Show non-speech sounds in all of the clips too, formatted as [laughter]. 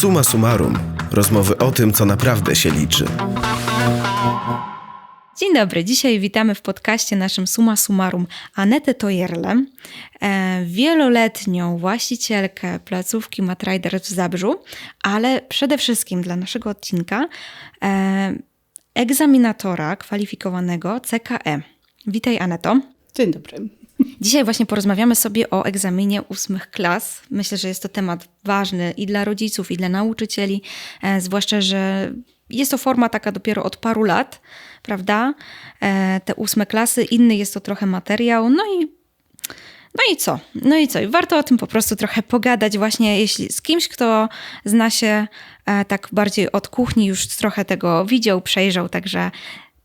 Suma summarum. Rozmowy o tym, co naprawdę się liczy. Dzień dobry. Dzisiaj witamy w podcaście naszym Suma Summarum Anetę Tojerle, e, wieloletnią właścicielkę placówki Matrider w Zabrzu, ale przede wszystkim dla naszego odcinka e, egzaminatora kwalifikowanego CKE. Witaj Aneto. Dzień dobry. Dzisiaj właśnie porozmawiamy sobie o egzaminie ósmych klas. Myślę, że jest to temat ważny i dla rodziców, i dla nauczycieli, e, zwłaszcza, że jest to forma taka dopiero od paru lat, prawda? E, te ósme klasy, inny jest to trochę materiał, no i no i co? No i co? I warto o tym po prostu trochę pogadać właśnie jeśli z kimś, kto zna się e, tak bardziej od kuchni, już trochę tego widział, przejrzał, także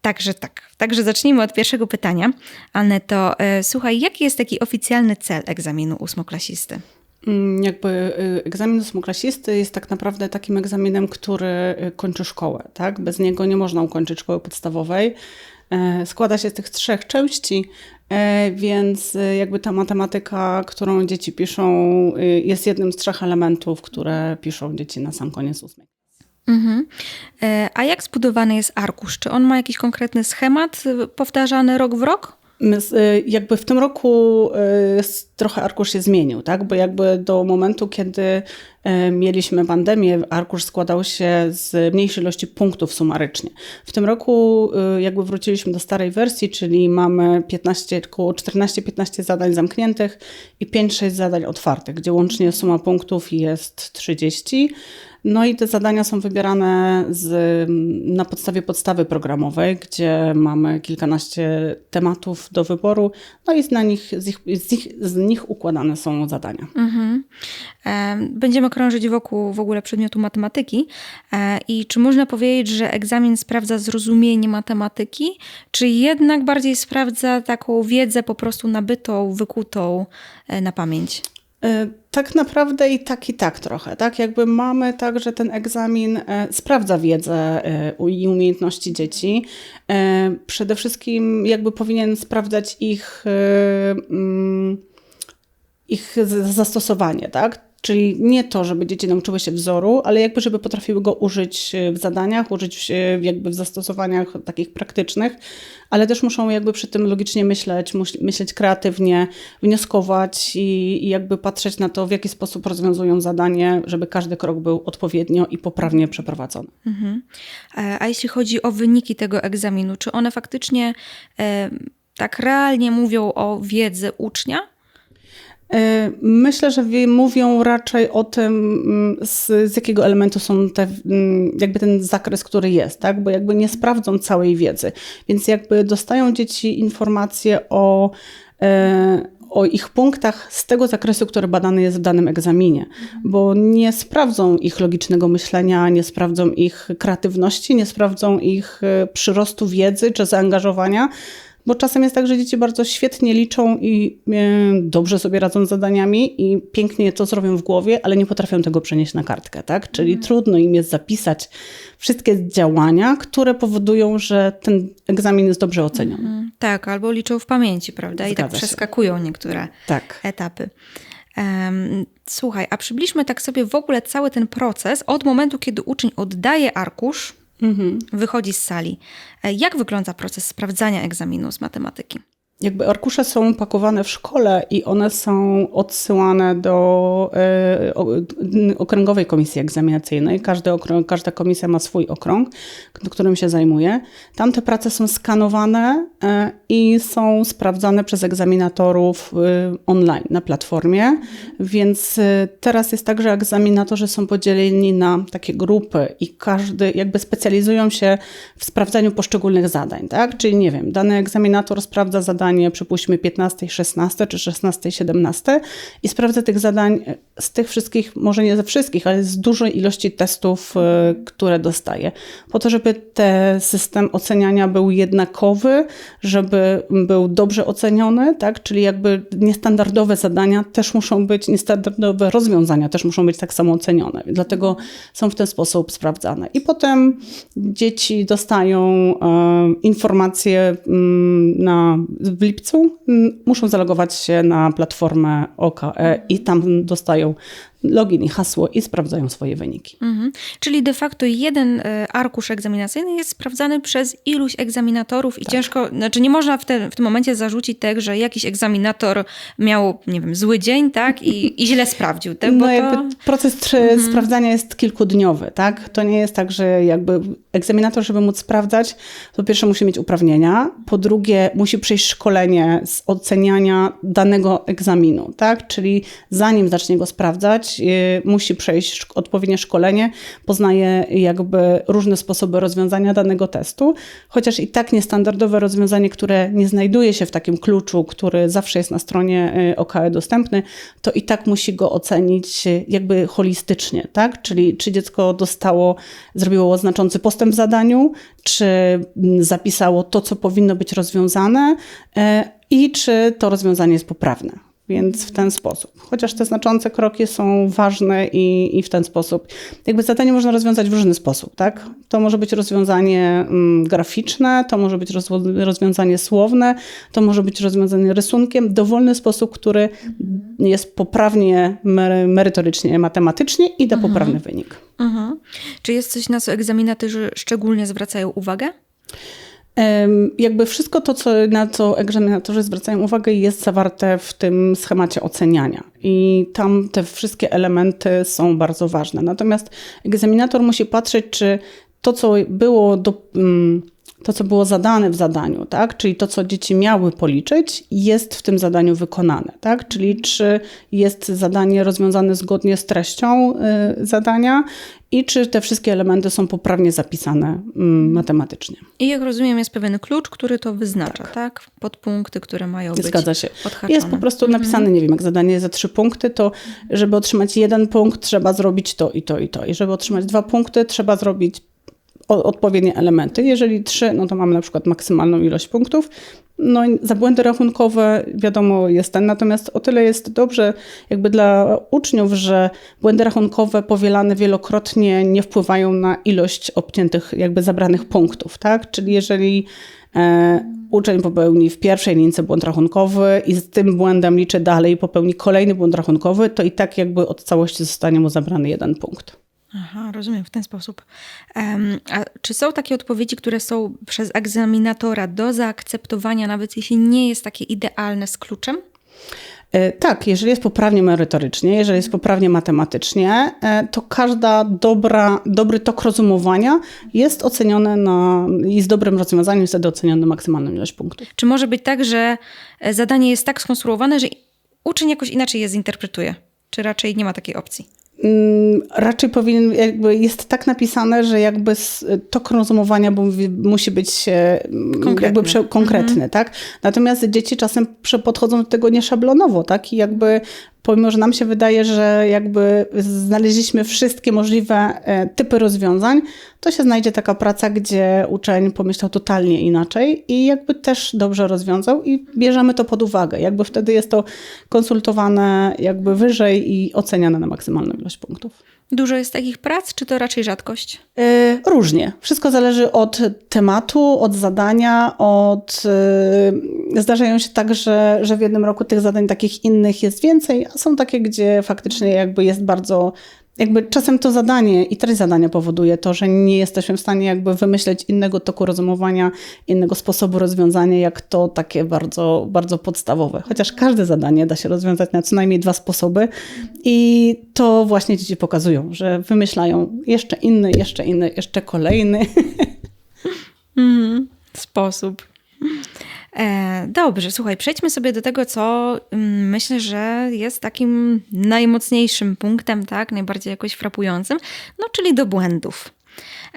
Także tak. Także zacznijmy od pierwszego pytania. Aneto, e, słuchaj, jaki jest taki oficjalny cel egzaminu ósmoklasisty? Mm, Jakby y, egzamin ósmoklasisty jest tak naprawdę takim egzaminem, który y, kończy szkołę. Tak? Bez niego nie można ukończyć szkoły podstawowej. E, Składa się z tych trzech części, e, więc y, jakby ta matematyka, którą dzieci piszą, jest jednym z trzech elementów, które piszą dzieci na sam koniec ósmej. Mhm. E, A jak zbudowany jest arkusz? Czy on ma jakiś konkretny schemat y, powtarzany rok w rok? My, y, jakby w tym roku y, trochę arkusz się zmienił, tak? Bo jakby do momentu, kiedy mieliśmy pandemię, arkusz składał się z mniejszej ilości punktów sumarycznie. W tym roku jakby wróciliśmy do starej wersji, czyli mamy 15, około 14-15 zadań zamkniętych i 5-6 zadań otwartych, gdzie łącznie suma punktów jest 30. No i te zadania są wybierane z, na podstawie podstawy programowej, gdzie mamy kilkanaście tematów do wyboru, no i na nich, z, ich, z, nich, z nich układane są zadania. Mhm. E, Będziemy krążyć wokół w ogóle przedmiotu matematyki. E, I czy można powiedzieć, że egzamin sprawdza zrozumienie matematyki, czy jednak bardziej sprawdza taką wiedzę po prostu nabytą, wykutą e, na pamięć? E, Tak naprawdę i tak i tak trochę, tak? Jakby mamy tak, że ten egzamin e, sprawdza wiedzę e, i umiejętności dzieci. Przede wszystkim jakby powinien sprawdzać ich, mm, ich zastosowanie, tak? Czyli nie to, żeby dzieci nauczyły się wzoru, ale jakby, żeby potrafiły go użyć e, w zadaniach, użyć e, jakby w zastosowaniach takich praktycznych, ale też muszą jakby przy tym logicznie myśleć, myśleć kreatywnie, wnioskować i, i jakby patrzeć na to, w jaki sposób rozwiązują zadanie, żeby każdy krok był odpowiednio i poprawnie przeprowadzony. Mhm. E, A jeśli chodzi o wyniki tego egzaminu, czy one faktycznie tak realnie mówią o wiedzy ucznia? E, Myślę, że mówią raczej o tym, mm, z, z jakiego elementu są te, mm, jakby ten zakres, który jest, tak? Bo jakby nie sprawdzą całej wiedzy. Więc jakby dostają dzieci informacje o, e, o ich punktach z tego zakresu, który badany jest w danym egzaminie, bo nie sprawdzą ich logicznego myślenia, nie sprawdzą ich kreatywności, nie sprawdzą ich e, przyrostu wiedzy czy zaangażowania, bo czasem jest tak, że dzieci bardzo świetnie liczą i e, dobrze sobie radzą z zadaniami i pięknie to zrobią w głowie, ale nie potrafią tego przenieść na kartkę, tak? Czyli trudno im jest zapisać wszystkie działania, które powodują, że ten egzamin jest dobrze oceniony. Mm, Tak, albo liczą w pamięci, prawda? I tak się. przeskakują niektóre Tak. etapy. Em, Słuchaj, a przybliżmy tak sobie w ogóle cały ten proces od momentu, kiedy uczeń oddaje arkusz, Mhm. wychodzi z sali. E, Jak wygląda proces sprawdzania egzaminu z matematyki? Jakby arkusze są pakowane w szkole i one są odsyłane do e, okręgowej komisji egzaminacyjnej. Każdy okrąg, każda komisja ma swój okrąg, którym się zajmuje. Tam te prace są skanowane e, i są sprawdzane przez egzaminatorów e, online na platformie. Więc teraz jest tak, że egzaminatorzy są podzieleni na takie grupy i każdy jakby specjalizują się w sprawdzaniu poszczególnych zadań, tak? Czyli nie wiem, dany egzaminator sprawdza zadanie, przypuśćmy 15, 16 czy 16, 17 i sprawdza tych zadań z tych wszystkich, może nie ze wszystkich, ale z dużej ilości testów, e, które dostaje. Po to, żeby ten system oceniania był jednakowy, żeby był dobrze oceniony, tak? Czyli jakby niestandardowe zadania też muszą być, niestandardowe rozwiązania też muszą być tak samo ocenione. Dlatego są w ten sposób sprawdzane. I potem dzieci dostają e, informacje mm, na, lipcu, mm, muszą zalogować się na platformę OKE i tam dostają login i hasło i sprawdzają swoje wyniki. Mhm. Czyli de facto jeden e, arkusz egzaminacyjny jest sprawdzany przez iluś egzaminatorów i ciężko, znaczy nie można w, te, w tym momencie zarzucić tak, że jakiś egzaminator miał, nie wiem, zły dzień, tak, i, i źle sprawdził, tak, bo No to... jakby proces tr- sprawdzania jest kilkudniowy, tak? To nie jest tak, że jakby egzaminator, żeby móc sprawdzać, to po pierwsze musi mieć uprawnienia, po drugie musi przejść szkolenie z oceniania danego egzaminu, tak? Czyli zanim zacznie go sprawdzać, yy, musi przejść odpowiednie szkolenie, poznaje jakby różne sposoby rozwiązania danego testu, chociaż i tak niestandardowe rozwiązanie, które nie znajduje się w takim kluczu, który zawsze jest na stronie y, OKE dostępny, to i tak musi go ocenić y, jakby holistycznie, tak? Czyli czy dziecko dostało, zrobiło znaczący postęp w zadaniu, czy mm, zapisało to, co powinno być rozwiązane y, i czy to rozwiązanie jest poprawne. Więc w ten sposób. Chociaż te znaczące kroki są ważne i, i w ten sposób. Jakby zadanie można rozwiązać w różny sposób, tak? To może być rozwiązanie mm, graficzne, to może być rozwiązanie słowne, to może być rozwiązanie rysunkiem, dowolny sposób, który jest poprawnie mery- merytorycznie, matematycznie i da poprawny wynik. Mhm. Czy jest coś, na co egzaminatorzy szczególnie zwracają uwagę? Jakby wszystko to, co, na co egzaminatorzy zwracają uwagę, jest zawarte w tym schemacie oceniania. I tam te wszystkie elementy są bardzo ważne. Natomiast egzaminator musi patrzeć, czy to, co było do, mm, to, co było zadane w zadaniu, tak? czyli to, co dzieci miały policzyć, jest w tym zadaniu wykonane. Tak? Czyli czy jest zadanie rozwiązane zgodnie z treścią y, zadania i czy te wszystkie elementy są poprawnie zapisane mm, matematycznie. I jak rozumiem, jest pewien klucz, który to wyznacza, tak? Podpunkty, które mają być Zgadza się. odhaczone. Jest po prostu napisane, nie wiem, jak zadanie za trzy punkty, to żeby otrzymać jeden punkt, trzeba zrobić to i to i to. I żeby otrzymać dwa punkty, trzeba zrobić odpowiednie elementy. Jeżeli trzy, no to mamy na przykład maksymalną ilość punktów. No za błędy rachunkowe wiadomo jest ten, natomiast o tyle jest dobrze jakby dla uczniów, że błędy rachunkowe powielane wielokrotnie nie wpływają na ilość obciętych jakby zabranych punktów, tak? Czyli jeżeli e, uczeń popełni w pierwszej lince błąd rachunkowy i z tym błędem liczy dalej i popełni kolejny błąd rachunkowy, to i tak jakby od całości zostanie mu zabrany jeden punkt. Aha, rozumiem, w ten sposób. Em, a czy są takie odpowiedzi, które są przez egzaminatora do zaakceptowania, nawet jeśli nie jest takie idealne z kluczem? E, Tak, jeżeli jest poprawnie merytorycznie, jeżeli jest poprawnie matematycznie, e, to każda dobra, dobry tok rozumowania jest oceniony na, i z dobrym rozwiązaniem jest wtedy oceniony maksymalną ilość punktów. Czy może być tak, że e, zadanie jest tak skonstruowane, że uczeń jakoś inaczej je zinterpretuje? Czy raczej nie ma takiej opcji? Mm, Raczej powinien, jakby jest tak napisane, że jakby tok rozumowania musi być e, Konkretny. jakby prze, konkretny, tak? Natomiast dzieci czasem podchodzą do tego nieszablonowo, tak? I jakby pomimo, że nam się wydaje, że jakby znaleźliśmy wszystkie możliwe e, typy rozwiązań, to się znajdzie taka praca, gdzie uczeń pomyślał totalnie inaczej i jakby też dobrze rozwiązał i bierzemy to pod uwagę. Jakby wtedy jest to konsultowane jakby wyżej i oceniane na maksymalną ilość punktów. Dużo jest takich prac, czy to raczej rzadkość? E, Różnie. Wszystko zależy od tematu, od zadania, od. e, Zdarzają się tak, że, że w jednym roku tych zadań takich innych jest więcej, a są takie, gdzie faktycznie jakby jest bardzo. Jakby czasem to zadanie i treść zadania powoduje to, że nie jesteśmy w stanie jakby wymyśleć innego toku rozumowania, innego sposobu rozwiązania, jak to takie bardzo, bardzo podstawowe. Chociaż każde zadanie da się rozwiązać na co najmniej dwa sposoby i to właśnie dzieci pokazują, że wymyślają jeszcze inny, jeszcze inny, jeszcze kolejny. [laughs] Sposób. E, dobrze, słuchaj, przejdźmy sobie do tego, co mm, myślę, że jest takim najmocniejszym punktem, tak, najbardziej jakoś frapującym, no czyli do błędów.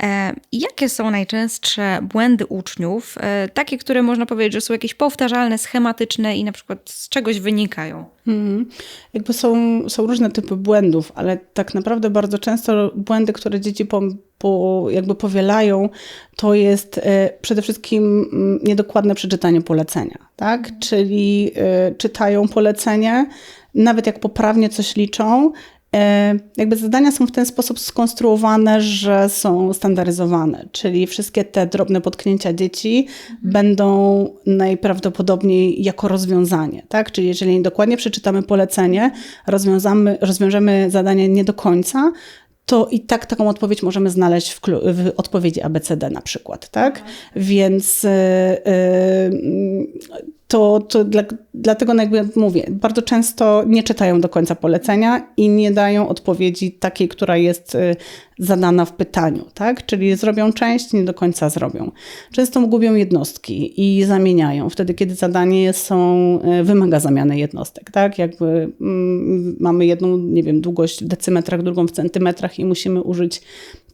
E, jakie są najczęstsze błędy uczniów, e, takie, które można powiedzieć, że są jakieś powtarzalne, schematyczne i na przykład z czegoś wynikają? Mhm. Jakby są, są różne typy błędów, ale tak naprawdę bardzo często błędy, które dzieci po, jakby powielają, to jest e, przede wszystkim mm, niedokładne przeczytanie polecenia, tak? Czyli e, czytają polecenie, nawet jak poprawnie coś liczą, E, Jakby zadania są w ten sposób skonstruowane, że są standaryzowane, czyli wszystkie te drobne potknięcia dzieci będą najprawdopodobniej jako rozwiązanie, tak? Czyli jeżeli dokładnie przeczytamy polecenie, rozwiązamy, rozwiążemy zadanie nie do końca, to i tak taką odpowiedź możemy znaleźć w, w odpowiedzi ABCD na przykład, tak? Więc y, y, to, to dla, dlatego no jakby mówię, bardzo często nie czytają do końca polecenia i nie dają odpowiedzi takiej, która jest y, zadana w pytaniu, tak? Czyli zrobią część, nie do końca zrobią. Często gubią jednostki i zamieniają wtedy, kiedy zadanie są, y, wymaga zamiany jednostek, tak? Jakby mm, mamy jedną, nie wiem, długość w decymetrach, drugą w centymetrach i musimy użyć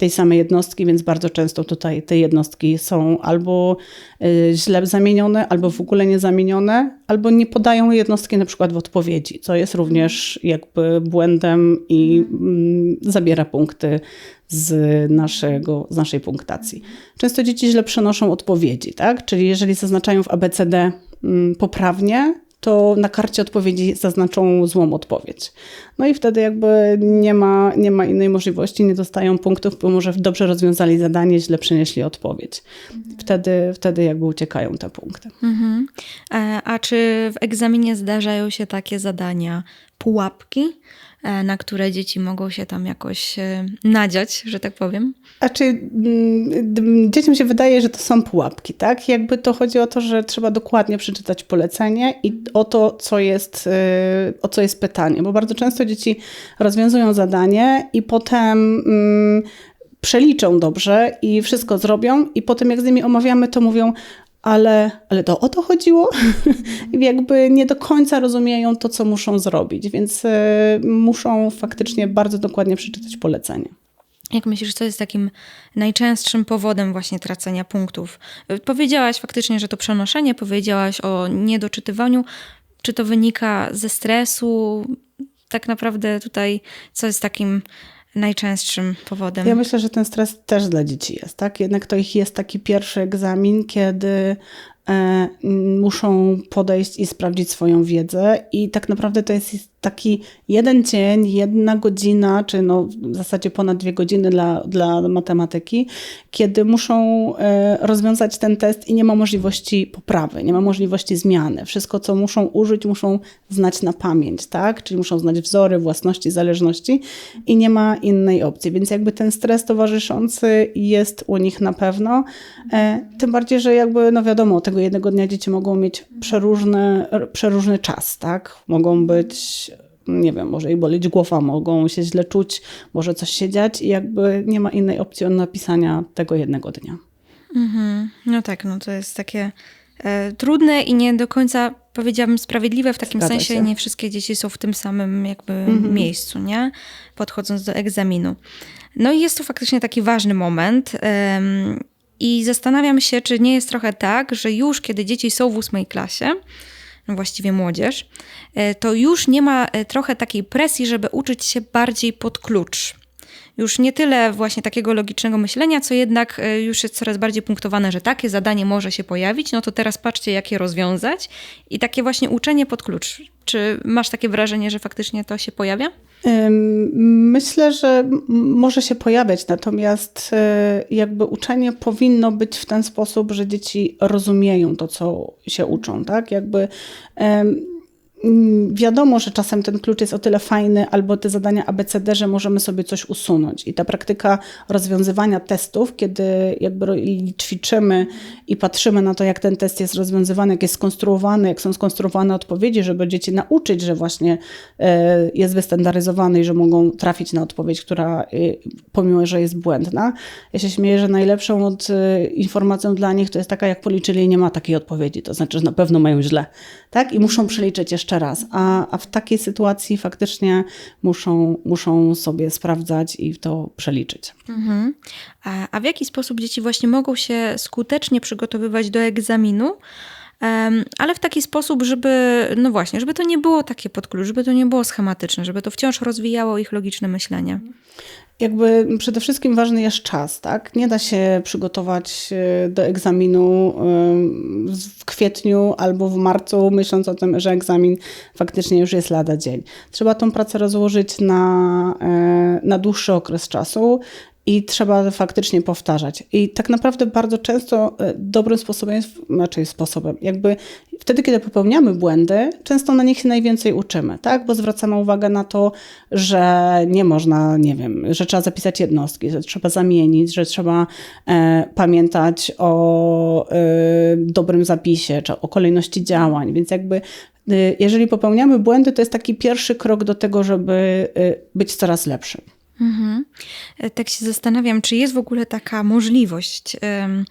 tej samej jednostki, więc bardzo często tutaj te jednostki są albo y, źle zamienione, albo w ogóle nie zamienione, albo nie podają jednostki na przykład w odpowiedzi, co jest również jakby błędem i mm, zabiera punkty z, naszego, z naszej punktacji. Często dzieci źle przenoszą odpowiedzi, tak? Czyli jeżeli zaznaczają w ABCD mm, poprawnie, to na karcie odpowiedzi zaznaczą złą odpowiedź. No i wtedy jakby nie ma, nie ma innej możliwości, nie dostają punktów, bo może dobrze rozwiązali zadanie, źle przenieśli odpowiedź. Wtedy, wtedy jakby uciekają te punkty. Mhm. E, A czy w egzaminie zdarzają się takie zadania, pułapki, na które dzieci mogą się tam jakoś e, nadziać, że tak powiem? A czy mm, d- dzieciom się wydaje, że to są pułapki, tak? Jakby to chodzi o to, że trzeba dokładnie przeczytać polecenie i o to, co jest, y, o co jest pytanie, bo bardzo często dzieci rozwiązują zadanie i potem mm, przeliczą dobrze i wszystko zrobią i potem jak z nimi omawiamy, to mówią, ale, ale to o to chodziło? [laughs] Jakby nie do końca rozumieją to, co muszą zrobić, więc y, muszą faktycznie bardzo dokładnie przeczytać polecenie. Jak myślisz, co jest takim najczęstszym powodem właśnie tracenia punktów? Y, Powiedziałaś faktycznie, że to przenoszenie, powiedziałaś o niedoczytywaniu. Czy to wynika ze stresu? Tak naprawdę tutaj, co jest takim najczęstszym powodem? Ja myślę, że ten stres też dla dzieci jest, tak? Jednak to ich jest taki pierwszy egzamin, kiedy e, muszą podejść i sprawdzić swoją wiedzę i tak naprawdę to jest taki jeden dzień, jedna godzina, czy no w zasadzie ponad dwie godziny dla, dla matematyki, kiedy muszą e, rozwiązać ten test i nie ma możliwości poprawy, nie ma możliwości zmiany. Wszystko, co muszą użyć, muszą znać na pamięć, tak? Czyli muszą znać wzory, własności, zależności i nie ma innej opcji. Więc jakby ten stres towarzyszący jest u nich na pewno. E, tym bardziej, że jakby, no wiadomo, tego jednego dnia dzieci mogą mieć przeróżny, przeróżny czas, tak? Mogą być nie wiem, może ich boleć głowa, mogą się źle czuć, może coś się dziać i jakby nie ma innej opcji od napisania tego jednego dnia. Mhm. No tak, no to jest takie e, trudne i nie do końca powiedziałabym sprawiedliwe w takim Zgadza sensie. się. Mhm. Nie wszystkie dzieci są w tym samym jakby miejscu, nie? Podchodząc do egzaminu. No i jest to faktycznie taki ważny moment. I zastanawiam się, czy nie jest trochę tak, że już kiedy dzieci są w ósmej klasie, no właściwie młodzież, e, to już nie ma e, trochę takiej presji, żeby uczyć się bardziej pod klucz. Już nie tyle właśnie takiego logicznego myślenia, co jednak e, już jest coraz bardziej punktowane, że takie zadanie może się pojawić, no to teraz patrzcie, jak je rozwiązać. I takie właśnie uczenie pod klucz. Czy masz takie wrażenie, że faktycznie to się pojawia? Myślę, że może się pojawiać, natomiast e, jakby uczenie powinno być w ten sposób, że dzieci rozumieją to, co się uczą, tak? Jakby wiadomo, że czasem ten klucz jest o tyle fajny, albo te zadania ABCD, że możemy sobie coś usunąć. I ta praktyka rozwiązywania testów, kiedy jakby ćwiczymy i patrzymy na to, jak ten test jest rozwiązywany, jak jest skonstruowany, jak są skonstruowane odpowiedzi, żeby dzieci nauczyć, że właśnie e, jest wystandaryzowany i że mogą trafić na odpowiedź, która e, pomimo, że jest błędna. Ja się śmieję, że najlepszą od, e, informacją dla nich to jest taka, jak policzyli nie ma takiej odpowiedzi. To znaczy, że na pewno mają źle. Tak? I muszą przeliczyć jeszcze raz. A, a w takiej sytuacji faktycznie muszą, muszą sobie sprawdzać i to przeliczyć. Mhm. A, a w jaki sposób dzieci właśnie mogą się skutecznie przygotowywać do egzaminu, ale w taki sposób, żeby, no właśnie, żeby to nie było takie pod klucz, żeby to nie było schematyczne, żeby to wciąż rozwijało ich logiczne myślenie. Jakby przede wszystkim ważny jest czas, tak? Nie da się przygotować e, do egzaminu e, w kwietniu albo w marcu, myśląc o tym, że egzamin faktycznie już jest lada dzień. Trzeba tą pracę rozłożyć na, e, na dłuższy okres czasu. I trzeba faktycznie powtarzać. I tak naprawdę bardzo często e, dobrym sposobem jest, znaczy sposobem, jakby wtedy, kiedy popełniamy błędy, często na nich się najwięcej uczymy, tak? Bo zwracamy uwagę na to, że nie można, nie wiem, że trzeba zapisać jednostki, że trzeba zamienić, że trzeba e, pamiętać o e, dobrym zapisie, czy o kolejności działań. Więc jakby e, jeżeli popełniamy błędy, to jest taki pierwszy krok do tego, żeby e, być coraz lepszym. Mhm. E, Tak się zastanawiam, czy jest w ogóle taka możliwość em,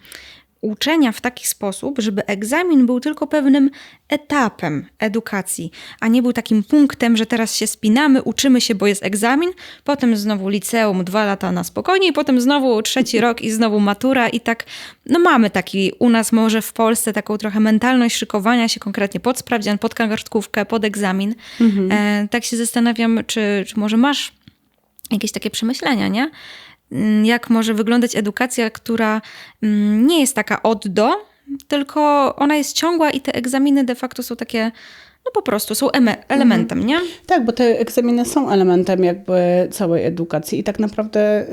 uczenia w taki sposób, żeby egzamin był tylko pewnym etapem edukacji, a nie był takim punktem, że teraz się spinamy, uczymy się, bo jest egzamin, potem znowu liceum, dwa lata na spokojnie, i potem znowu trzeci rok i znowu matura i tak, no mamy taki u nas może w Polsce taką trochę mentalność szykowania się konkretnie pod sprawdzian, pod kartkówkę, pod egzamin. E, tak się zastanawiam, czy, czy może masz jakieś takie przemyślenia, nie? Mm, Jak może wyglądać edukacja, która mm, nie jest taka od do, tylko ona jest ciągła i te egzaminy de facto są takie, no po prostu są eme- elementem, nie? Tak, bo te egzaminy są elementem jakby całej edukacji i tak naprawdę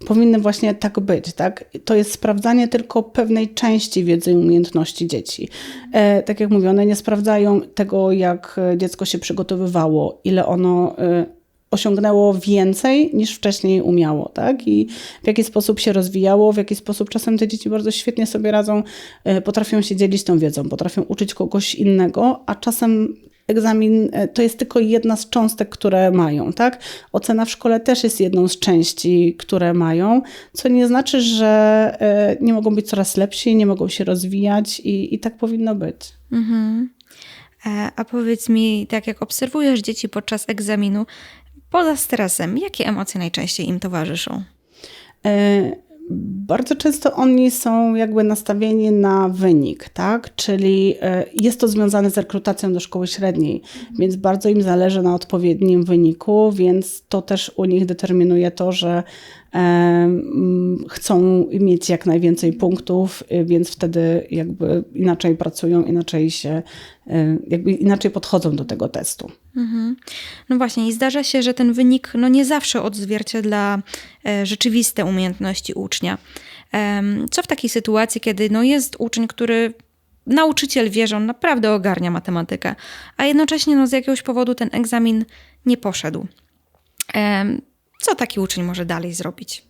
y, powinny właśnie tak być, tak? To jest sprawdzanie tylko pewnej części wiedzy i umiejętności dzieci. E, tak jak mówię, one nie sprawdzają tego, jak dziecko się przygotowywało, ile ono y, osiągnęło więcej niż wcześniej umiało, tak? I w jaki sposób się rozwijało, w jaki sposób czasem te dzieci bardzo świetnie sobie radzą, e, potrafią się dzielić tą wiedzą, potrafią uczyć kogoś innego, a czasem egzamin e, to jest tylko jedna z cząstek, które mają, tak? Ocena w szkole też jest jedną z części, które mają, co nie znaczy, że e, nie mogą być coraz lepsi, nie mogą się rozwijać i, i tak powinno być. Mhm. A powiedz mi, tak jak obserwujesz dzieci podczas egzaminu, poza stresem, jakie emocje najczęściej im towarzyszą? E, Bardzo często oni są jakby nastawieni na wynik, tak? Czyli e, jest to związane z rekrutacją do szkoły średniej, więc bardzo im zależy na odpowiednim wyniku, więc to też u nich determinuje to, że chcą mieć jak najwięcej punktów, y, więc wtedy jakby inaczej pracują, inaczej się, e, jakby inaczej podchodzą do tego testu. Mhm. No właśnie, i zdarza się, że ten wynik no nie zawsze odzwierciedla e, rzeczywiste umiejętności ucznia. Co w takiej sytuacji, kiedy no jest uczeń, który nauczyciel wie, że on naprawdę ogarnia matematykę, a jednocześnie no z jakiegoś powodu ten egzamin nie poszedł? Co taki uczeń może dalej zrobić?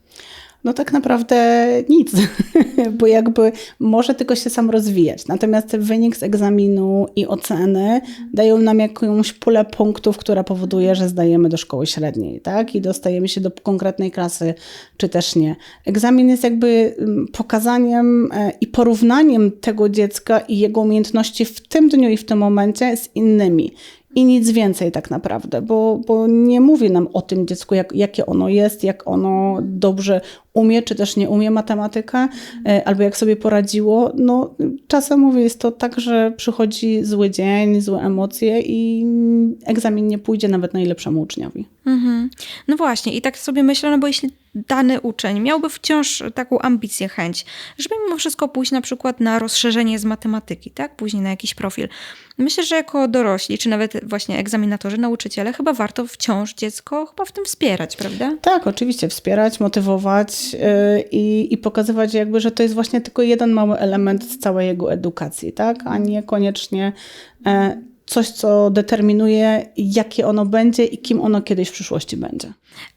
No tak naprawdę nic, [laughs] bo jakby może tylko się sam rozwijać. Natomiast wynik z egzaminu i oceny dają nam jakąś pulę punktów, która powoduje, że zdajemy do szkoły średniej, tak? I dostajemy się do konkretnej klasy, czy też nie. Egzamin jest jakby mm, pokazaniem e, i porównaniem tego dziecka i jego umiejętności w tym dniu i w tym momencie z innymi. I nic więcej tak naprawdę, bo, bo nie mówi nam o tym dziecku, jak, jakie ono jest, jak ono dobrze umie, czy też nie umie matematykę, e, albo jak sobie poradziło. No, czasem mówię, jest to tak, że przychodzi zły dzień, złe emocje i egzamin nie pójdzie nawet najlepszemu uczniowi. Mhm. No właśnie, i tak sobie myślę, no bo jeśli dany uczeń miałby wciąż taką ambicję, chęć, żeby mimo wszystko pójść na przykład na rozszerzenie z matematyki, tak? Później na jakiś profil. Myślę, że jako dorośli, czy nawet właśnie egzaminatorzy, nauczyciele, chyba warto wciąż dziecko chyba w tym wspierać, prawda? Tak, oczywiście, wspierać, motywować yy, i, i pokazywać jakby, że to jest właśnie tylko jeden mały element z całej jego edukacji, tak? A nie koniecznie e, coś, co determinuje, jakie ono będzie i kim ono kiedyś w przyszłości będzie.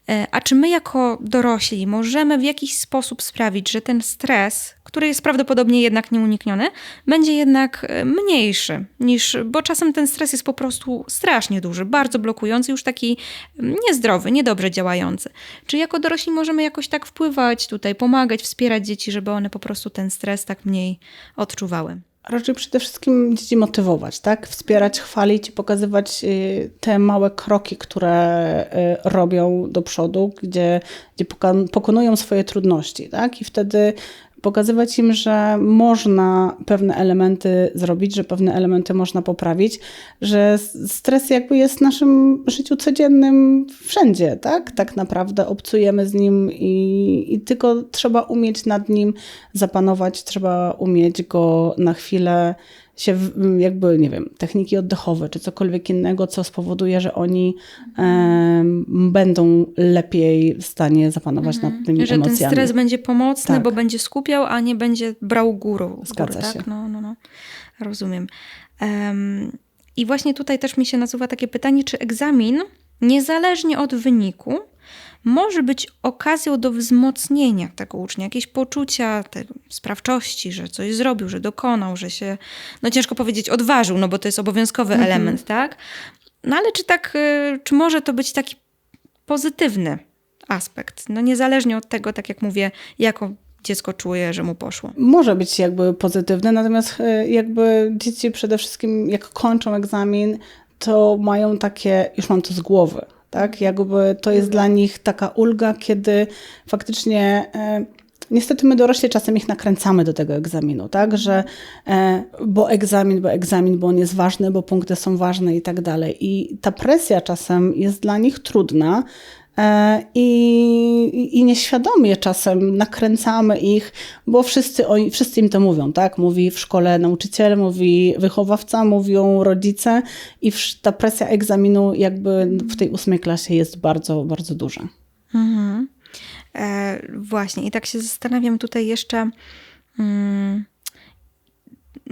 E, A czy my jako dorośli możemy w jakiś sposób sprawić, że ten stres, który jest prawdopodobnie jednak nieunikniony, będzie jednak e, mniejszy niż, bo czasem ten stres jest po prostu strasznie duży, bardzo blokujący, już taki mm, niezdrowy, niedobrze działający. Czy jako dorośli możemy jakoś tak wpływać tutaj, pomagać, wspierać dzieci, żeby one po prostu ten stres tak mniej odczuwały? Raczej przede wszystkim dzieci motywować, tak? Wspierać, chwalić i pokazywać y, te małe kroki, które y, robią do przodu, gdzie, gdzie pokonują swoje trudności, tak? I wtedy pokazywać im, że można pewne elementy zrobić, że pewne elementy można poprawić, że stres jakby jest w naszym życiu codziennym wszędzie, tak? Tak naprawdę obcujemy z nim i, i tylko trzeba umieć nad nim zapanować, trzeba umieć go na chwilę się jakby, nie wiem, techniki oddechowe czy cokolwiek innego, co spowoduje, że oni em, będą lepiej w stanie zapanować nad tymi Mhm. Że ten emocjami. stres będzie pomocny, Tak. bo będzie skupiał, a nie będzie brał górą. Zgadza gór, się. Tak? No, no, no. Rozumiem. Em, I właśnie tutaj też mi się nasuwa takie pytanie, czy egzamin, niezależnie od wyniku, może być okazją do wzmocnienia tego ucznia, jakieś poczucia tego, sprawczości, że coś zrobił, że dokonał, że się, no ciężko powiedzieć, odważył, no bo to jest obowiązkowy Mhm. element, tak? No ale czy tak, y, czy może to być taki pozytywny aspekt? No niezależnie od tego, tak jak mówię, jako dziecko czuje, że mu poszło. Może być jakby pozytywne, natomiast e, jakby dzieci przede wszystkim jak kończą egzamin, to mają takie, już mam to z głowy, tak? Jakby to jest dla nich taka ulga, kiedy faktycznie e, Niestety my dorośli czasem ich nakręcamy do tego egzaminu, tak, że e, bo egzamin, bo egzamin, bo on jest ważny, bo punkty są ważne i tak dalej. I ta presja czasem jest dla nich trudna, I, I nieświadomie czasem nakręcamy ich, bo wszyscy, wszyscy im to mówią, tak? Mówi w szkole nauczyciel, mówi wychowawca, mówią rodzice i ta presja egzaminu jakby w tej ósmej klasie jest bardzo, bardzo duża. Mhm. E, właśnie, i tak się zastanawiam tutaj jeszcze, mm,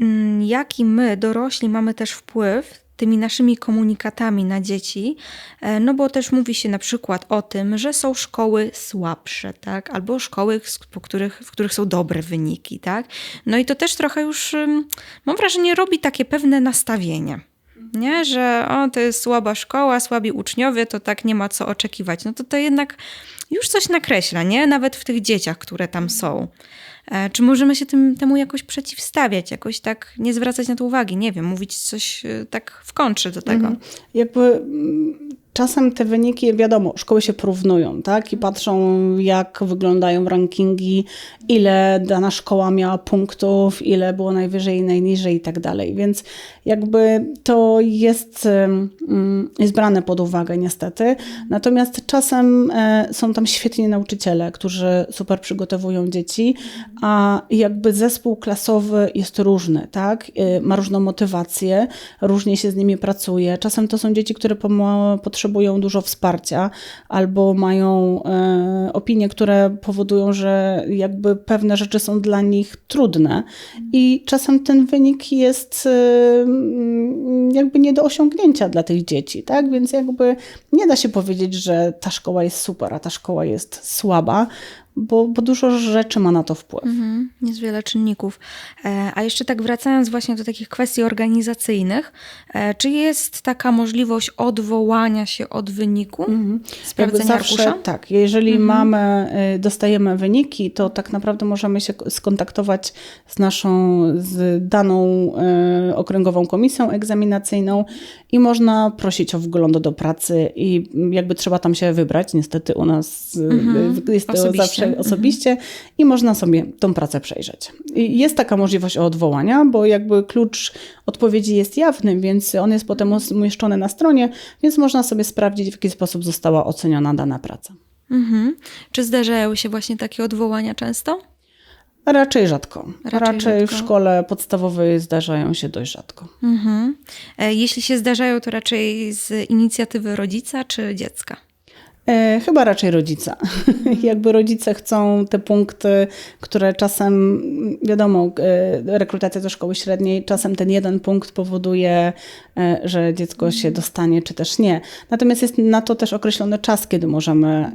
mm, jaki my, dorośli, mamy też wpływ tymi naszymi komunikatami na dzieci, e, no bo też mówi się na przykład o tym, że są szkoły słabsze, tak, albo szkoły, po których, w których są dobre wyniki, tak. No i to też trochę już, mam wrażenie, robi takie pewne nastawienie. Nie, że o, to jest słaba szkoła, słabi uczniowie, to tak nie ma co oczekiwać. No to to jednak już coś nakreśla, nie? Nawet w tych dzieciach, które tam są. E, Czy możemy się tym, temu jakoś przeciwstawiać, jakoś tak nie zwracać na to uwagi? Nie wiem, mówić coś e, tak w kontrze do tego. Jakby mm, czasem te wyniki, wiadomo, szkoły się porównują, tak? I patrzą, jak wyglądają rankingi, ile dana szkoła miała punktów, ile było najwyżej najniżej i tak dalej. Więc jakby to jest, ym, jest brane pod uwagę niestety. Natomiast czasem e, są tam świetni nauczyciele, którzy super przygotowują dzieci, a jakby zespół klasowy jest różny, tak? Y, Ma różną motywację, różnie się z nimi pracuje. Czasem to są dzieci, które potrzebują dużo wsparcia albo mają e, opinie, które powodują, że jakby pewne rzeczy są dla nich trudne i czasem ten wynik jest e, mm, jakby nie do osiągnięcia dla tych dzieci, tak? Więc jakby nie da się powiedzieć, że ta szkoła jest super, a ta szkoła jest słaba, bo, bo dużo rzeczy ma na to wpływ. Mhm, jest wiele czynników. E, A jeszcze tak wracając właśnie do takich kwestii organizacyjnych, e, czy jest taka możliwość odwołania się od wyniku? Jakby Sprawdzenia zawsze arkusza? tak, jeżeli mamy, y, dostajemy wyniki, to tak naprawdę możemy się skontaktować z naszą, z daną okręgową komisją egzaminacyjną i można prosić o wgląd do pracy i jakby trzeba tam się wybrać. Niestety u nas y, y, jest to Osobiście. zawsze osobiście i można sobie tą pracę przejrzeć. I jest taka możliwość odwołania, bo jakby klucz odpowiedzi jest jawny, więc on jest potem umieszczony na stronie, więc można sobie sprawdzić, w jaki sposób została oceniona dana praca. Mhm. Czy zdarzają się właśnie takie odwołania często? Raczej rzadko. Raczej Raczej, rzadko. w szkole podstawowej zdarzają się dość rzadko. Mhm. E, Jeśli się zdarzają, to raczej z inicjatywy rodzica czy dziecka? E, chyba raczej rodzica. [laughs] Jakby rodzice chcą te punkty, które czasem, wiadomo, e, rekrutacja do szkoły średniej, czasem ten jeden punkt powoduje, e, że dziecko się dostanie, czy też nie. Natomiast jest na to też określony czas, kiedy możemy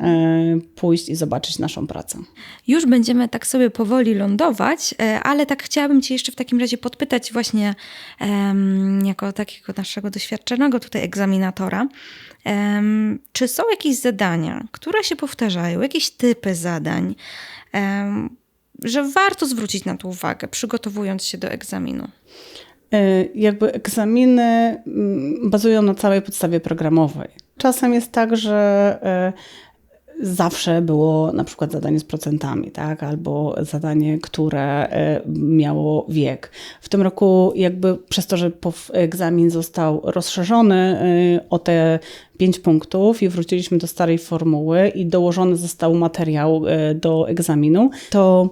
pójść i zobaczyć naszą pracę. Już będziemy tak sobie powoli lądować, ale tak chciałabym Cię jeszcze w takim razie podpytać właśnie jako takiego naszego doświadczonego tutaj egzaminatora, czy są jakieś zadania, które się powtarzają, jakieś typy zadań, że warto zwrócić na to uwagę, przygotowując się do egzaminu? E, Jakby egzaminy mm, bazują na całej podstawie programowej. Czasem jest tak, że e, zawsze było na przykład zadanie z procentami, tak? albo zadanie, które e, miało wiek. W tym roku jakby przez to, że egzamin został rozszerzony e, o te pięć punktów i wróciliśmy do starej formuły i dołożony został materiał e, do egzaminu, to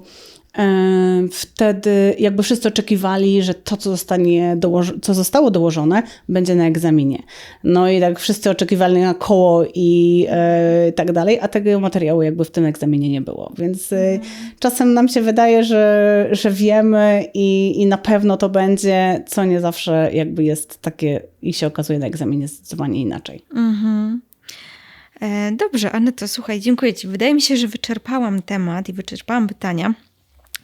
Wtedy jakby wszyscy oczekiwali, że to, co, zostanie co zostało dołożone, będzie na egzaminie. No i tak wszyscy oczekiwali na koło i e, tak dalej, a tego materiału jakby w tym egzaminie nie było. Więc e, czasem nam się wydaje, że, że wiemy i, i na pewno to będzie, co nie zawsze jakby jest takie i się okazuje na egzaminie zdecydowanie inaczej. E, Dobrze, Aneto, słuchaj, dziękuję Ci. Wydaje mi się, że wyczerpałam temat i wyczerpałam pytania.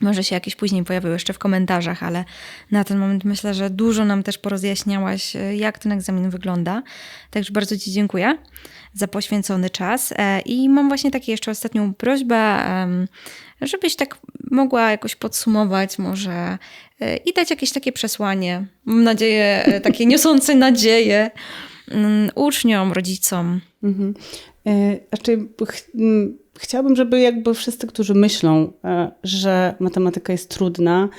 Może się jakieś później pojawią jeszcze w komentarzach, ale na ten moment myślę, że dużo nam też porozjaśniałaś, e, jak ten egzamin wygląda. Także bardzo Ci dziękuję za poświęcony czas. E, I mam właśnie taką jeszcze ostatnią prośbę, żebyś tak mogła jakoś podsumować może e, i dać jakieś takie przesłanie, mam nadzieję, takie niosące nadzieję mm, uczniom, rodzicom. Mhm. E, Znaczy, ch- chciałabym, żeby jakby wszyscy, którzy myślą, e, że matematyka jest trudna,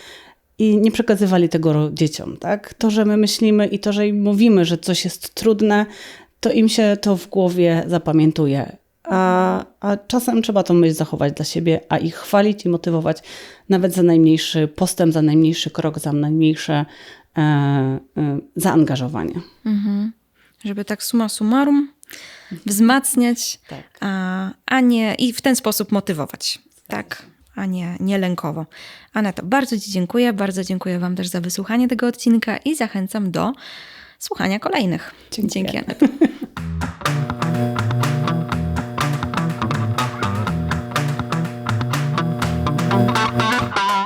i nie przekazywali tego dzieciom, tak? To, że my myślimy i to, że im mówimy, że coś jest trudne, to im się to w głowie zapamiętuje. A, a czasem trzeba tą myśl zachować dla siebie, a ich chwalić i motywować nawet za najmniejszy postęp, za najmniejszy krok, za najmniejsze e, e, zaangażowanie. Mhm. Żeby tak summa summarum wzmacniać, Tak. a, a nie i w ten sposób motywować. Tak, a nie, nie lękowo. Aneto, bardzo Ci dziękuję. Bardzo dziękuję Wam też za wysłuchanie tego odcinka i zachęcam do słuchania kolejnych. Dziękuję. Dzięki. [laughs]